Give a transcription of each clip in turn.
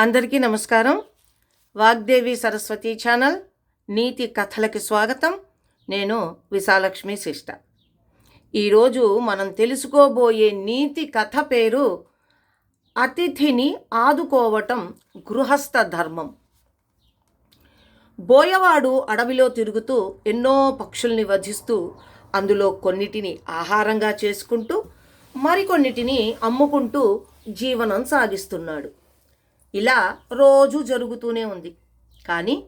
అందరికీ నమస్కారం. వాగ్దేవి సరస్వతి ఛానల్ నీతి కథలకి స్వాగతం. నేను విశాలక్ష్మి శిష్ట ఈరోజు మనం తెలుసుకోబోయే నీతి కథ పేరు అతిథిని ఆదుకోవటం గృహస్థ ధర్మం. బోయవాడు అడవిలో తిరుగుతూ ఎన్నో పక్షుల్ని వధిస్తూ అందులో కొన్నిటిని ఆహారంగా చేసుకుంటూ మరికొన్నిటిని అమ్ముకుంటూ జీవనం సాగిస్తున్నాడు. ఇలా రోజు జరుగుతూనే ఉంది. కానీ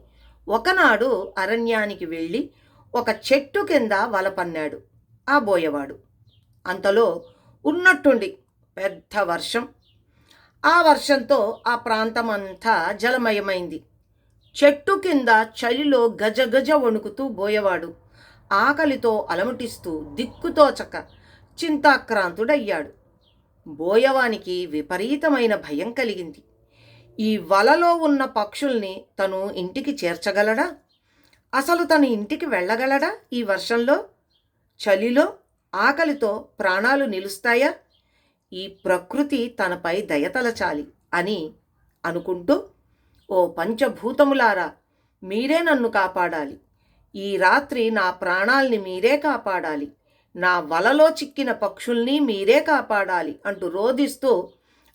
ఒకనాడు అరణ్యానికి వెళ్ళి ఒక చెట్టు కింద వల పన్నాడు ఆ బోయవాడు. అంతలో ఉన్నట్టుండి పెద్ద వర్షం. ఆ వర్షంతో ఆ ప్రాంతం అంతా జలమయమైంది. చెట్టు కింద చలిలో గజ గజ వణుకుతూ బోయవాడు ఆకలితో అలమటిస్తూ దిక్కుతోచక చింతాక్రాంతుడయ్యాడు. బోయవానికి విపరీతమైన భయం కలిగింది. ఈ వలలో ఉన్న పక్షుల్ని తను ఇంటికి చేర్చగలడా? అసలు తను ఇంటికి వెళ్ళగలడా ఈ వర్షంలో? చలిలో? ఆకలితో ప్రాణాలు నిలుస్తాయా? ఈ ప్రకృతి తనపై దయతలచాలి అని అనుకుంటూ ఓ పంచభూతములారా మీరే నన్ను కాపాడాలి. ఈ రాత్రి నా ప్రాణాల్ని మీరే కాపాడాలి. నా వలలో చిక్కిన పక్షుల్ని మీరే కాపాడాలి అంటూ రోధిస్తూ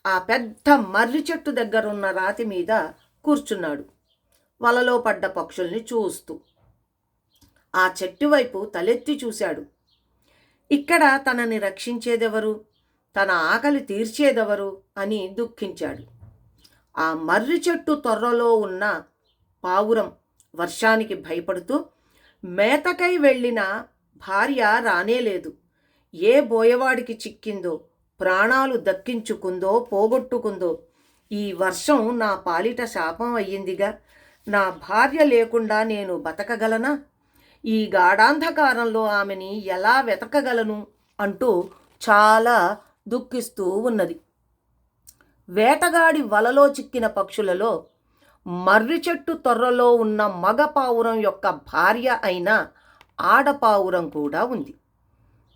ఆ పెద్ద మర్రి చెట్టు దగ్గరున్న రాతి మీద కూర్చున్నాడు. వలలో పడ్డ పక్షుల్ని చూస్తూ. ఆ చెట్టు వైపు తలెత్తి చూశాడు. ఇక్కడ తనని రక్షించేదెవరు? తన ఆకలి తీర్చేదెవరు? అని దుఃఖించాడు. ఆ మర్రి చెట్టు తొర్రలో ఉన్న పావురం వర్షానికి భయపడుతూ మేతకై వెళ్ళిన భార్య రానేలేదు. ఏ బోయవాడికి చిక్కిందో? ప్రాణాలు దక్కించుకుందో పోగొట్టుకుందో. ఈ వర్షం నా పాలిట శాపం అయ్యిందిగా. నా భార్య లేకుండా నేను బతకగలనా? ఈ గాఢాంధకారంలో ఆమెని ఎలా వెతకగలను? అంటూ చాలా దుఃఖిస్తూ ఉన్నది. వేటగాడి వలలో చిక్కిన పక్షులలో మర్రి చెట్టు తొర్రలో ఉన్న మగ పావురం యొక్క భార్య అయిన ఆడపావురం కూడా ఉంది.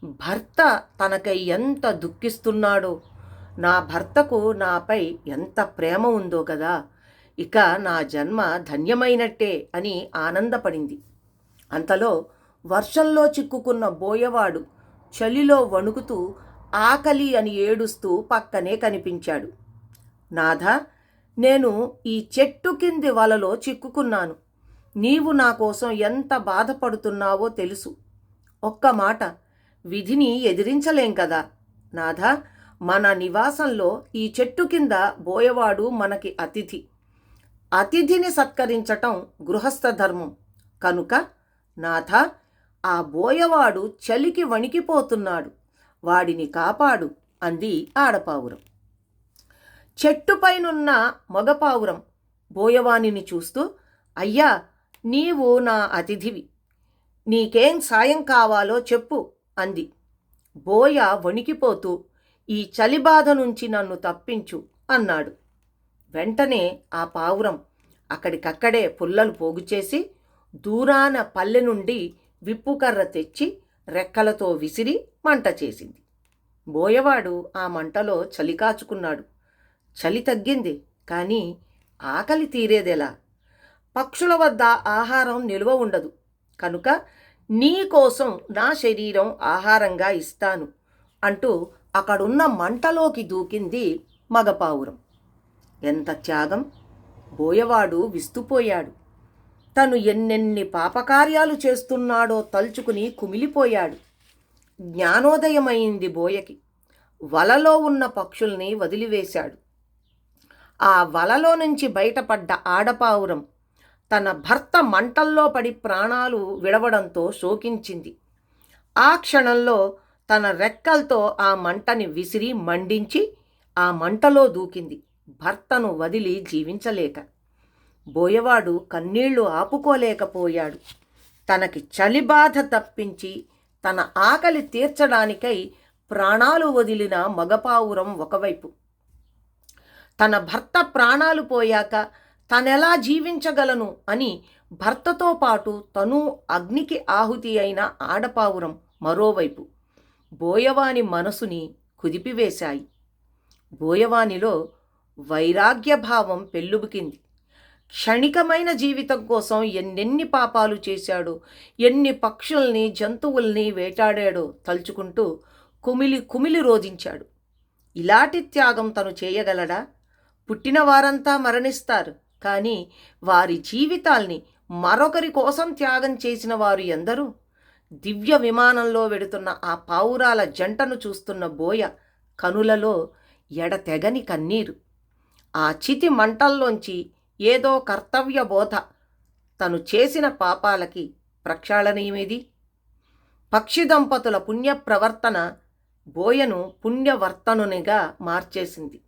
భర్త తనకై ఎంత దుఃఖిస్తున్నాడో నా భర్తకు నాపై ఎంత ప్రేమ ఉందో కదా ఇక నా జన్మ ధన్యమైనట్టే అని ఆనందపడింది. అంతలో వర్షంలో చిక్కుకున్న బోయవాడు చలిలో వణుకుతూ ఆకలి అని ఏడుస్తూ పక్కనే కనిపించాడు. నాథ నేను ఈ చెట్టు కింది వలలో చిక్కుకున్నాను. నీవు నా కోసం ఎంత బాధపడుతున్నావో తెలుసు. ఒక్క మాట విధిని ఎదిరించలేం కదా. నాథ మన నివాసంలో ఈ చెట్టు కింద బోయవాడు మనకి అతిథి. అతిథిని సత్కరించటం గృహస్థ ధర్మం. కనుక నాథ ఆ బోయవాడు చలికి వణికిపోతున్నాడు. వాడిని కాపాడు అంది ఆడపావురం. చెట్టుపైనున్న మగపావురం బోయవాణిని చూస్తూ అయ్యా నీవు నా అతిథివి. నీకేం సాయం కావాలో చెప్పు. అంది. బోయ వణికిపోతూ ఈ చలిబాధ నుంచి నన్ను తప్పించు అన్నాడు. వెంటనే ఆ పావురం అక్కడికక్కడే పుల్లలు పోగుచేసి దూరాన పల్లె నుండి విప్పుకర్ర తెచ్చి రెక్కలతో విసిరి మంట చేసింది. బోయవాడు ఆ మంటలో చలి కాచుకున్నాడు. చలి తగ్గింది కానీ ఆకలి తీరేదెలా. పక్షుల వద్ద ఆహారం నిల్వ ఉండదు. కనుక నీ కోసం నా శరీరం ఆహారంగా ఇస్తాను అంటూ అక్కడున్న మంటలోకి దూకింది మగపావురం. ఎంత త్యాగం! బోయవాడు విస్తుపోయాడు. తను ఎన్నెన్ని పాపకార్యాలు చేస్తున్నాడో తలుచుకుని కుమిలిపోయాడు. జ్ఞానోదయమైంది బోయకి. వలలో ఉన్న పక్షుల్ని వదిలివేశాడు. ఆ వలలో నుంచి బయటపడ్డ ఆడపావురం తన భర్త మంటల్లో పడి ప్రాణాలు విడవడంతో శోకించింది. ఆ క్షణంలో తన రెక్కలతో ఆ మంటని విసిరి మండించి ఆ మంటలో దూకింది. భర్తను వదిలి జీవించలేక. బోయవాడు కన్నీళ్ళు ఆపుకోలేకపోయాడు. తనకి చలిబాధ తప్పించి తన ఆకలి తీర్చడానికై ప్రాణాలు వదిలిన మగపావురం ఒకవైపు. తన భర్త ప్రాణాలు పోయాక తనెలా జీవించగలను అని భర్తతో పాటు తను అగ్నికి ఆహుతి అయిన ఆడపావురం మరోవైపు బోయవాని మనసుని కుదిపివేశాయి. బోయవానిలో వైరాగ్య భావం పెళ్ళుబుకింది క్షణికమైన జీవితం కోసం ఎన్నెన్ని పాపాలు చేశాడో ఎన్ని పక్షుల్ని జంతువుల్ని వేటాడాడో తలుచుకుంటూ కుమిలి కుమిలి రోధించాడు. ఇలాంటి త్యాగం తను చేయగలడా? పుట్టిన వారంతా మరణిస్తారు. కానీ వారి జీవితాల్ని మరొకరి కోసం త్యాగం చేసిన వారు ఎందరూ. దివ్య విమానంలో వెడుతున్న ఆ పావురాల జంటను చూస్తున్న బోయ కనులలో ఎడతెగని కన్నీరు. ఆ చితి మంటల్లోంచి ఏదో కర్తవ్య బోధ. తను చేసిన పాపాలకి ప్రక్షాళనీయమేది? పక్షి దంపతుల పుణ్య ప్రవర్తన బోయను పుణ్యవర్తనునిగా మార్చేసింది.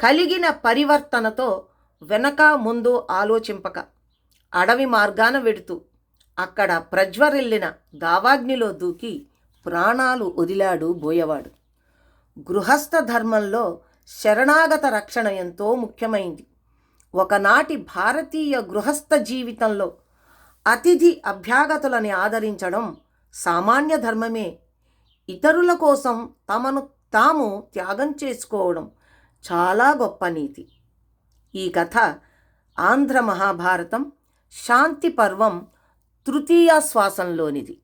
కలిగిన పరివర్తనతో వెనక ముందు ఆలోచింపక అడవి మార్గాన వెడుతూ అక్కడ ప్రజ్వరిల్లిన దావాగ్నిలో దూకి ప్రాణాలు వదిలాడు బోయవాడు. గృహస్థ ధర్మంలో శరణాగత రక్షణ ఎంతో ముఖ్యమైంది. ఒకనాటి భారతీయ గృహస్థ జీవితంలో అతిథి అభ్యాగతులని ఆదరించడం సామాన్య ధర్మమే. ఇతరుల కోసం తమను తాము త్యాగం చేసుకోవడం చాలా గొప్ప నీతి. ఈ కథ ఆంధ్ర మహాభారతం శాంతి పర్వం తృతీయ శ్వాసంలోనిది.